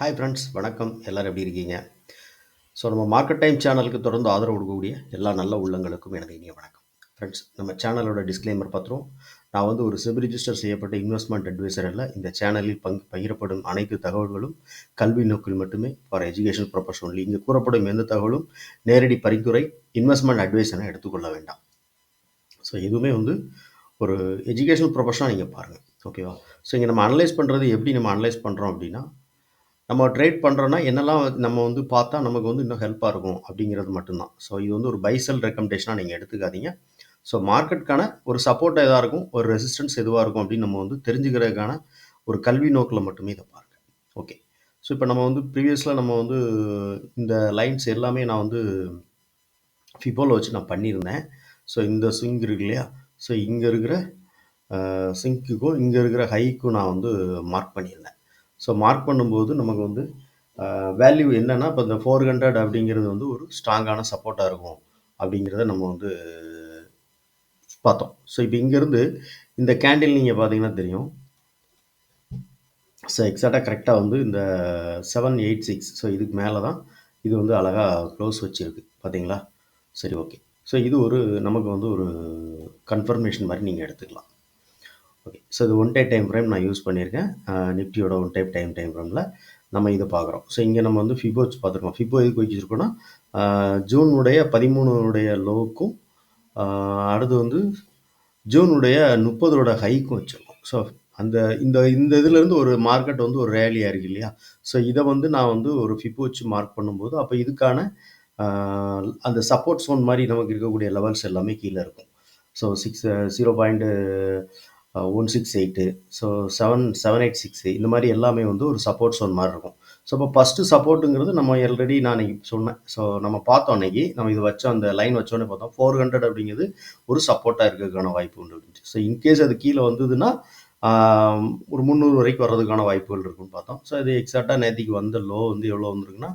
Hi friends வணக்கம். எல்லோரும் எப்படி இருக்கீங்க? ஸோ நம்ம மார்க்கெட் டைம் சேனலுக்கு தொடர்ந்து ஆதரவு கொடுக்கக்கூடிய எல்லா நல்ல உள்ளங்களுக்கும் எனது இனிய வணக்கம். ஃப்ரெண்ட்ஸ் நம்ம சேனலோட டிஸ்க்ளைமர் பத்திரம் நான் வந்து ஒரு செபி ரிஜிஸ்டர் செய்யப்பட்ட இன்வெஸ்ட்மெண்ட் அட்வைசர் அல்ல. இந்த சேனலில் பங்கு பகிரப்படும் அனைத்து தகவல்களும் கல்வி நோக்கில் மட்டுமே ஃபார் எஜுகேஷன் ப்ரொபஸ் ஒன்லி இங்கே கூறப்படும் எந்த தகவலும் நேரடி பரிந்துரை இன்வெஸ்ட்மெண்ட் அட்வைஸ் என எடுத்துக்கொள்ள வேண்டாம். ஸோ எதுவுமே வந்து ஒரு எஜுகேஷனல் ப்ரொஃபஷனாக நீங்கள் பாருங்கள் ஓகேவா ஸோ இங்கே நம்ம அனலைஸ் பண்ணுறது எப்படி நம்ம அனலைஸ் பண்ணுறோம் அப்படின்னா நம்ம ட்ரேட் பண்ணுறோன்னா என்னெல்லாம் நம்ம வந்து பார்த்தா நமக்கு வந்து இன்னும் ஹெல்ப்பாக இருக்கும் அப்படிங்கிறது மட்டும்தான். ஸோ இது வந்து ஒரு பைசல் ரெக்கமெண்டேஷனாக நீங்கள் எடுத்துக்காதீங்க. ஸோ மார்க்கெட்டுக்கான ஒரு சப்போர்ட் எதாக இருக்கும் ஒரு ரெசிஸ்டன்ஸ் எதுவாக இருக்கும் அப்படின்னு நம்ம வந்து தெரிஞ்சுக்கிறதுக்கான ஒரு கல்வி நோக்கில் மட்டுமே இதை பாருங்கள் ஓகே ஸோ இப்போ நம்ம வந்து ப்ரீவியஸில் நம்ம வந்து இந்த லைன்ஸ் எல்லாமே நான் வந்து ஃபிபோவில் வச்சு நான் பண்ணியிருந்தேன். ஸோ இந்த ஸ்விங் இருக்கு இல்லையா? ஸோ இங்கே இருக்கிற சிங்க்குக்கும் இங்கே இருக்கிற ஹைக்கும் நான் வந்து மார்க் பண்ணியிருந்தேன். ஸோ மார்க் பண்ணும்போது நமக்கு வந்து வேல்யூ என்னென்னா இப்போ இந்த ஃபோர் ஹண்ட்ரட் அப்படிங்கிறது வந்து ஒரு ஸ்ட்ராங்கான சப்போர்ட்டாக இருக்கும் அப்படிங்கிறத நம்ம வந்து பார்த்தோம். ஸோ இப்போ இங்கேருந்து இந்த கேண்டில் நீங்கள் பார்த்தீங்கன்னா தெரியும். ஸோ எக்ஸாக்டாக கரெக்டாக வந்து இந்த செவன் எயிட் சிக்ஸ் ஸோ இதுக்கு மேலே தான் இது வந்து அழகாக க்ளோஸ் வச்சுருக்கு. பார்த்தீங்களா? சரி ஓகே ஸோ இது ஒரு நமக்கு வந்து ஒரு கன்ஃபர்மேஷன் மாதிரி நீங்கள் எடுத்துக்கலாம். ஓகே ஸோ இது ஒன் டைப் டைம் ஃப்ரேம் நான் யூஸ் பண்ணியிருக்கேன். நிஃப்டியோட ஒன் டைப் டைம் டைம் ஃப்ரேமில் நம்ம இதை பார்க்குறோம். ஸோ இங்கே நம்ம வந்து ஃபிபோ வச்சு பார்த்துருக்கோம். ஃபிபோ எதுக்கு வச்சுருக்கோன்னா ஜூனுடைய பதிமூணுடைய லோவுக்கும் அடுத்து வந்து ஜூனுடைய முப்பதோட ஹைக்கும் வச்சுருக்கோம். ஸோ அந்த இந்த இந்த இதுலேருந்து ஒரு மார்க்கெட் வந்து ஒரு ரேலியாக இருக்குது இல்லையா? ஸோ இதை வந்து நான் வந்து ஒரு ஃபிப்போ வச்சு மார்க் பண்ணும்போது அப்போ இதுக்கான அந்த சப்போர்ட் சோன் மாதிரி நமக்கு இருக்கக்கூடிய லெவல்ஸ் எல்லாமே கீழே இருக்கும். So six zero point one six eight so seven seven eight six இந்த மாதிரி எல்லாமே வந்து ஒரு சப்போர்ட் சோன் மாதிரி இருக்கும். ஸோ இப்போ ஃபஸ்ட்டு சப்போர்ட்டுங்கிறது நம்ம ஆல்ரெடி நான் அன்றைக்கி சொன்னேன். ஸோ நம்ம பார்த்தோம் அன்றைக்கி நம்ம இது வச்சோம் அந்த லைன் வச்சோன்னே பார்த்தோம் ஃபோர் ஹண்ட்ரட் அப்படிங்கிறது ஒரு சப்போர்ட்டாக இருக்கிறதுக்கான வாய்ப்பு உண்டு அப்படின்னு ஸோ இன்கேஸ் அது கீழே வந்ததுன்னா ஒரு முந்நூறு வரைக்கும் வர்றதுக்கான வாய்ப்புகள் இருக்குன்னு பார்த்தோம். ஸோ இது எக்ஸாக்டாக நேற்றுக்கு வந்த லோ வந்து எவ்வளோ வந்திருக்குன்னா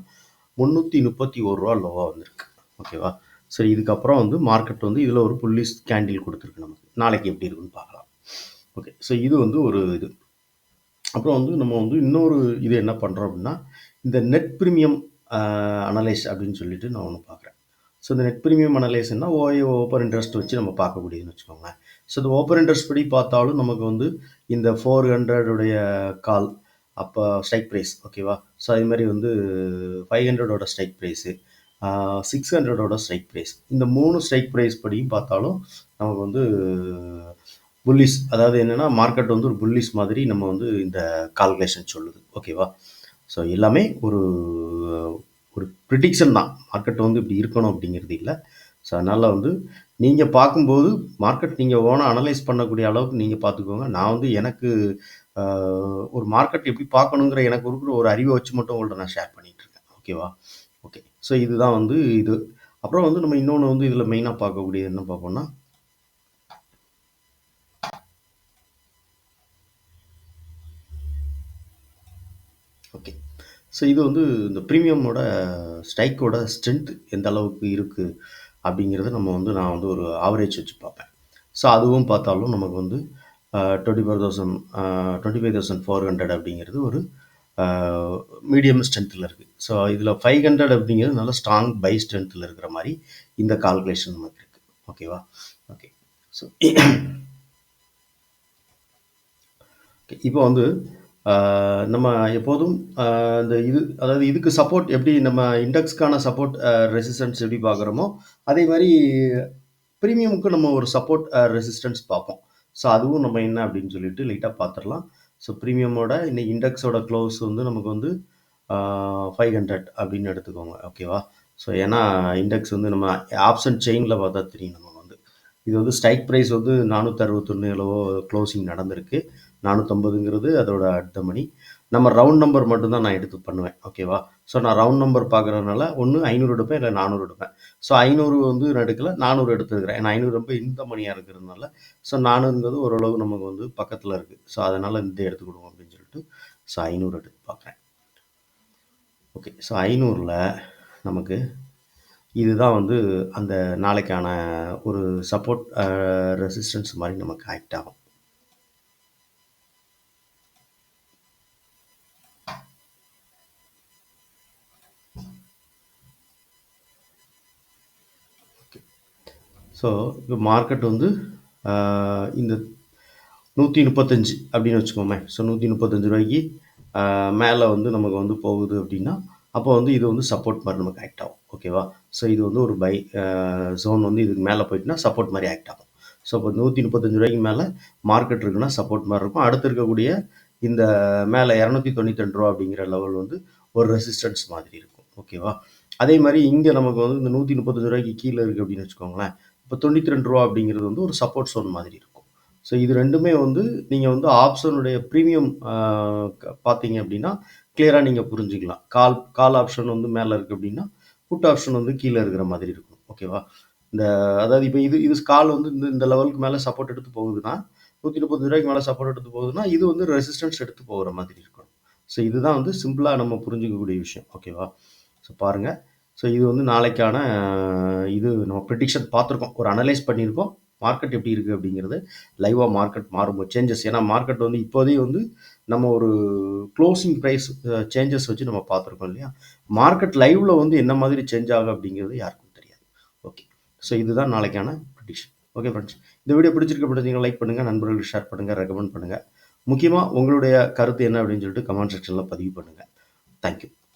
முந்நூற்றி முப்பத்தி ஒரு ரூபா லோவாக வந்திருக்கு. ஓகேவா சரி இதுக்கப்புறம் வந்து மார்க்கெட் வந்து இதில் ஒரு புள்ளி கேண்டில் கொடுத்துருக்கு நமக்கு. நாளைக்கு எப்படி இருக்குன்னு பார்க்கலாம். ஓகே ஸோ இது வந்து ஒரு இது. அப்புறம் வந்து நம்ம வந்து இன்னொரு இது என்ன பண்ணுறோம் அப்படின்னா இந்த நெட் ப்ரீமியம் அனலைஸ் அப்படின்னு சொல்லிட்டு நான் ஒன்று பார்க்குறேன் ஸோ இந்த நெட் ப்ரீமியம் அனலைஸ்னால் ஓஏ ஓப்பன் இன்ட்ரெஸ்ட் வச்சு நம்ம பார்க்கக்கூடியதுன்னு வச்சுக்கோங்களேன் ஸோ இந்த ஓப்பன் இன்ட்ரெஸ்ட் படி பார்த்தாலும் நமக்கு வந்து இந்த ஃபோர் ஹண்ட்ரடுடைய கால் அப்போ ஸ்ட்ரைக் ப்ரைஸ் ஓகேவா ஸோ அதே மாதிரி வந்து ஃபைவ் ஹண்ட்ரடோட ஸ்ட்ரைக் ப்ரைஸு சிக்ஸ் ஹண்ட்ரடோட ஸ்ட்ரைக் ப்ரைஸ் இந்த மூணு ஸ்ட்ரைக் ப்ரைஸ் படியும் பார்த்தாலும் நமக்கு வந்து புல்லிஸ் அதாவது என்னென்னா மார்க்கெட் வந்து ஒரு புல்லிஸ் மாதிரி நம்ம வந்து இந்த கால்குலேஷன் சொல்லுது. ஓகேவா ஸோ எல்லாமே ஒரு ஒரு ப்ரிடிக்ஷன் தான். மார்க்கெட் வந்து இப்படி இருக்கணும் அப்படிங்கிறது இல்லை. ஸோ அதனால் வந்து நீங்கள் பார்க்கும்போது மார்க்கெட் நீங்கள் ஓனாக அனலைஸ் பண்ணக்கூடிய அளவுக்கு நீங்கள் பார்த்துக்கோங்க. நான் வந்து எனக்கு ஒரு மார்க்கெட் எப்படி பார்க்கணுங்கிற எனக்கு இருக்கிற ஒரு அறிவை வச்சு மட்டும் உங்கள்ட்ட நான் ஷேர் பண்ணிகிட்ருக்கேன் ஓகேவா ஓகே ஸோ இதுதான் வந்து இது. அப்புறம் வந்து நம்ம இன்னொன்று வந்து இதில் மெயினாக பார்க்கக்கூடியது என்ன பார்ப்போம்னா ஓகே ஸோ இது வந்து இந்த ப்ரீமியமோட ஸ்ட்ரைக்கோட ஸ்ட்ரென்த் எந்த அளவுக்கு இருக்குது அப்படிங்கிறத நம்ம வந்து நான் வந்து ஒரு ஆவரேஜ் வச்சு பார்ப்பேன். ஸோ அதுவும் பார்த்தாலும் நமக்கு வந்து twenty four thousand twenty five thousand four hundred அப்படிங்கிறது ஒரு மீடியம் ஸ்ட்ரென்த்தில் இருக்குது ஸோ இதில் ஃபைவ் ஹண்ட்ரட் அப்படிங்கிறது நல்ல ஸ்ட்ராங் பை ஸ்ட்ரென்த்தில் இருக்கிற மாதிரி இந்த கால்குலேஷன் நமக்கு இருக்குது ஓகேவா ஓகே ஸோ இப்போ வந்து நம்ம எப்போதும் இந்த இது அதாவது இதுக்கு சப்போர்ட் எப்படி நம்ம இண்டெக்ஸ்க்கான சப்போர்ட் ரெசிஸ்டன்ஸ் எப்படி பார்க்குறோமோ அதே மாதிரி ப்ரீமியமுக்கு நம்ம ஒரு சப்போர்ட் ரெசிஸ்டன்ஸ் பார்ப்போம். ஸோ அதுவும் நம்ம என்ன அப்படின்னு சொல்லிட்டு லைட்டாக பார்த்துடலாம். ஸோ ப்ரீமியமோட இன்னைக்கு இண்டெக்ஸோட க்ளோஸ் வந்து நமக்கு வந்து ஃபைவ் ஹண்ட்ரட் அப்படின்னு எடுத்துக்கோங்க ஓகேவா ஸோ ஏன்னா இண்டெக்ஸ் வந்து நம்ம ஆப்ஷன் செயினில் பார்த்தா தெரியும் நமக்கு வந்து. இது வந்து ஸ்ட்ரைக் ப்ரைஸ் வந்து நானூற்றி அறுபத்தொன்று எவ்வளவோ க்ளோசிங் நடந்திருக்கு. நானூற்றம்பதுங்கிறது அதோட அடுத்த மணி. நம்ம ரவுண்ட் நம்பர் மட்டும்தான் நான் எடுத்து பண்ணுவேன் ஓகேவா ஸோ நான் ரவுண்ட் நம்பர் பார்க்குறதுனால ஒன்று ஐநூறு எடுப்பேன் இல்லை நானூறு எடுப்பேன். ஸோ ஐநூறு வந்து எடுக்கல நானூறு எடுத்துருக்கிறேன் ஏன்னா ஐநூறு ரொம்ப இந்த மணியாக இருக்கிறதுனால ஸோ நானூறுங்கிறது ஓரளவு நமக்கு வந்து பக்கத்தில் இருக்குது ஸோ அதனால் இந்த எடுத்துக்கிடுவோம் அப்படின்னு சொல்லிட்டு ஸோ ஐநூறு எடுத்து பார்க்குறேன் ஓகே ஸோ ஐநூறில் நமக்கு இதுதான் வந்து அந்த நாளைக்கான ஒரு சப்போர்ட் ரெசிஸ்டன்ஸ் மாதிரி நமக்கு ஆக்ட் ஆகும். ஸோ இப்போ மார்க்கெட் வந்து இந்த நூற்றி முப்பத்தஞ்சு அப்படின்னு வச்சுக்கோமே. ஸோ நூற்றி முப்பத்தஞ்சு ரூபாய்க்கு மேலே வந்து நமக்கு வந்து போகுது அப்படின்னா அப்போ வந்து இது வந்து சப்போர்ட் மாதிரி நமக்கு ஆக்ட் ஆகும். ஓகேவா ஸோ இது வந்து ஒரு பை ஜோன் வந்து இதுக்கு மேலே போயிட்டுனா சப்போர்ட் மாதிரி ஆக்ட் ஆகும். ஸோ இப்போ நூற்றி முப்பத்தஞ்சு ரூபாய்க்கு மேலே மார்க்கெட் இருக்குன்னா சப்போர்ட் மாதிரி இருக்கும். அடுத்து இருக்கக்கூடிய இந்த மேலே இரநூத்தி தொண்ணூற்றி ரெண்டு ரூபா அப்படிங்கிற லெவல் வந்து ஒரு ரெசிஸ்டன்ஸ் மாதிரி இருக்கும். ஓகேவா அதே மாதிரி இங்கே நமக்கு வந்து இந்த நூற்றி முப்பத்தஞ்சு ரூபாய்க்கு கீழே இருக்குது அப்படின்னு வச்சுக்கோங்களேன். இப்போ தொண்ணூற்றி ரெண்டு ரூபா அப்படிங்கிறது வந்து ஒரு சப்போர்ட் சோன் மாதிரி இருக்கும். ஸோ இது ரெண்டுமே வந்து நீங்கள் வந்து ஆப்ஷனுடைய ப்ரீமியம் பார்த்தீங்க அப்படின்னா கிளியராக நீங்கள் புரிஞ்சுக்கலாம். கால் கால் ஆப்ஷன் வந்து மேலே இருக்குது அப்படின்னா புட் ஆப்ஷன் வந்து கீழே இருக்கிற மாதிரி இருக்கும். ஓகேவா இந்த அதாவது இப்போ இது இது கால் வந்து இந்த இந்த லெவலுக்கு மேலே சப்போர்ட் எடுத்து போகுதுன்னா நூற்றி முப்பது ரூபாய்க்கு மேலே சப்போர்ட் எடுத்து போகுதுன்னா இது வந்து ரெசிஸ்டன்ஸ் எடுத்து போகிற மாதிரி இருக்கும். ஸோ இதுதான் வந்து சிம்பிளாக நம்ம புரிஞ்சுக்கக்கூடிய விஷயம். ஓகேவா ஸோ பாருங்கள் ஸோ இது வந்து நாளைக்கான இது நம்ம ப்ரிடிக்ஷன் பார்த்துருக்கோம். ஒரு அனலைஸ் பண்ணியிருக்கோம். மார்க்கெட் எப்படி இருக்குது அப்படிங்கிறது லைவாக மார்க்கெட் மாறும்போது சேஞ்சஸ் ஏன்னா மார்க்கெட் வந்து இப்போதைக்கு வந்து நம்ம ஒரு க்ளோசிங் ப்ரைஸ் சேஞ்சஸ் வச்சு நம்ம பார்த்துருக்கோம் இல்லையா? மார்க்கெட் லைவில் வந்து என்ன மாதிரி சேஞ்ச் ஆகும் அப்படிங்கிறது யாருக்கும் தெரியாது. ஓகே ஸோ இதுதான் நாளைக்கான ப்ரிடிக்ஷன் ஓகே ஃப்ரெண்ட்ஸ் இந்த வீடியோ பிடிச்சிருக்க பிடிச்சிங்க லைக் பண்ணுங்கள் நண்பர்களுக்கு ஷேர் பண்ணுங்கள் ரெக்கமெண்ட் பண்ணுங்கள் முக்கியமாக உங்களுடைய கருத்து என்ன அப்படின்னு சொல்லிட்டு கமெண்ட் செக்ஷனில் பதிவு பண்ணுங்கள் தேங்க்யூ